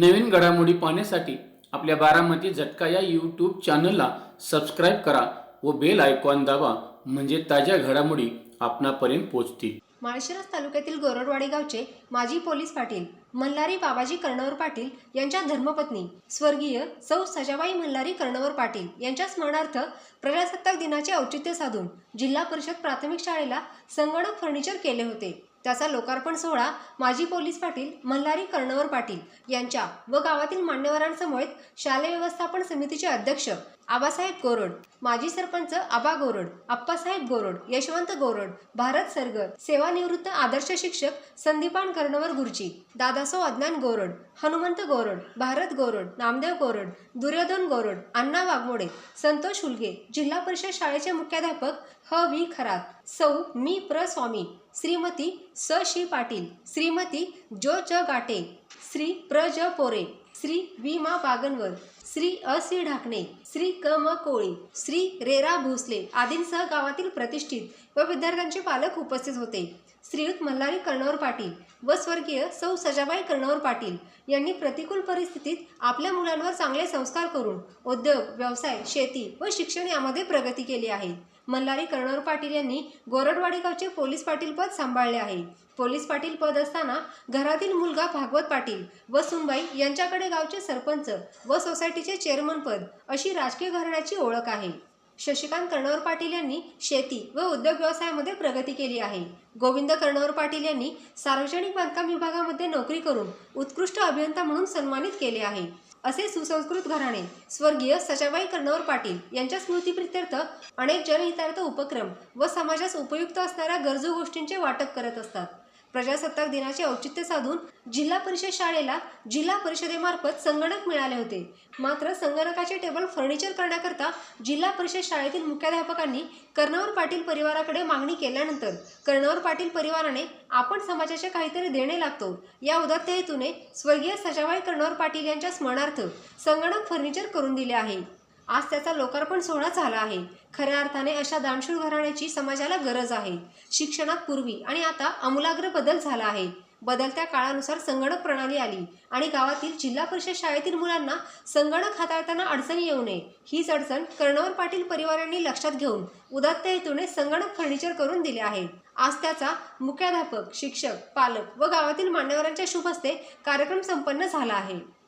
नवीन घडामोडी पाहण्यासाठी आपल्या बारामती झटका या यूट्यूब चॅनलला सबस्क्राईब करा व बेल आयकॉन दाबा म्हणजे ताज्या घडामोडी आपणापर्यंत पोहोचतील. माळशिरस तालुक्यातील गोरडवाडी गावचे माजी पोलीस पाटील मल्हारी बाबाजी कर्णवर पाटील यांच्या धर्मपत्नी स्वर्गीय सौ सजाबाई मल्हारी कर्णवर पाटील यांच्या स्मरणार्थ प्रजासत्ताक दिनाचे औचित्य साधून जिल्हा परिषद प्राथमिक शाळेला संगणक फर्निचर केले होते. त्याचा लोकार्पण सोहळा माजी पोलीस पाटील मल्हारी कर्णवर पाटील यांच्या व गावातील मान्यवरांसमवेत शालेय व्यवस्थापन समितीचे अध्यक्ष आबासाहेब गोरड माजी सरपंच आबा गोरड आप्पासाहेब गोरड यशवंत गोरड भारत सरगर सेवानिवृत्त आदर्श शिक्षक संदीपान कर्णवर गुरुजी दादासो अज्ञान गोरड हनुमंत गोरड भारत गोरड नामदेव गोरड दुर्योधन गोरड अण्णा वाघमोडे संतोष हुलगे जिल्हा परिषद शाळेचे मुख्याध्यापक ह व्ही खरात सौ मी प्र स्वामी श्रीमती स शी पाटील श्रीमती जो च गाटे श्री प्र ज पोरे श्री वी मा बागनवर श्री असी ढाकणे श्री क म कोळी श्री रेरा भोसले आदींसह गावातील प्रतिष्ठित व विद्यार्थ्यांचे पालक उपस्थित होते. श्रीयुत मल्हारी कर्णवर पाटील व स्वर्गीय सौ सजाबाई कर्णवर पाटील यांनी प्रतिकूल परिस्थितीत आपल्या मुलांवर चांगले संस्कार करून उद्योग व्यवसाय शेती व शिक्षण यामध्ये प्रगती केली आहे. मल्हारी कर्णवर पाटील यांनी गोरडवाडी गावचे पोलीस पाटील पद सांभाळले आहे. पोलीस पाटील पद असताना घरातील मुलगा भागवत पाटील व सुनबाई यांच्याकडे गावचे सरपंच व सोसायटीचे चेअरमन पद अशी राजकीय घराण्याची ओळख आहे. शशिकांत कर्णवर पाटील यांनी शेती व उद्योग व्यवसायामध्ये प्रगती केली आहे. गोविंद कर्णवर पाटील यांनी सार्वजनिक बांधकाम विभागामध्ये नोकरी करून उत्कृष्ट अभियंता म्हणून सन्मानित केले आहे. असे सुसंस्कृत घराणे स्वर्गीय सचाबाई कर्णवर पाटील यांच्या स्मृतीप्रित्यर्थ अनेक जनहितार्थ उपक्रम व समाजास उपयुक्त असणाऱ्या गरजू गोष्टींचे वाटप करत असतात. प्रजासत्ताक दिनाचे औचित्य साधून जिल्हा परिषद शाळेला जिल्हा परिषदेमार्फत संगणक मिळाले होते. मात्र संगणकाचे टेबल फर्निचर करण्याकरता जिल्हा परिषद शाळेतील मुख्याध्यापकांनी कर्णवर पाटील परिवाराकडे मागणी केल्यानंतर कर्णवर पाटील परिवाराने आपण समाजाचे काहीतरी देणे लागतो. या उदात्त हेतूने स्वर्गीय सजाबाई कर्णवर पाटील यांच्या स्मरणार्थ संगणक फर्निचर करून दिले आहे. आज त्याचा लोकार्पण सोहळा झाला आहे. खऱ्या अर्थाने अशा दानशूर घराण्याची समाजाला गरज आहे. शिक्षणात पूर्वी आणि आता आमूलाग्र बदल झाला आहे. बदलत्या काळानुसार संगणक प्रणाली आली आणि गावातील जिल्हा परिषद शाळेतील मुलांना संगणक हाताळताना अडचणी येऊ नये हीच अडचण कर्णवर पाटील परिवारांनी लक्षात घेऊन उदात्त हेतूने संगणक फर्निचर करून दिले आहे. आज त्याचा मुख्याध्यापक शिक्षक पालक व गावातील मान्यवरांच्या शुभ हस्ते कार्यक्रम संपन्न झाला आहे.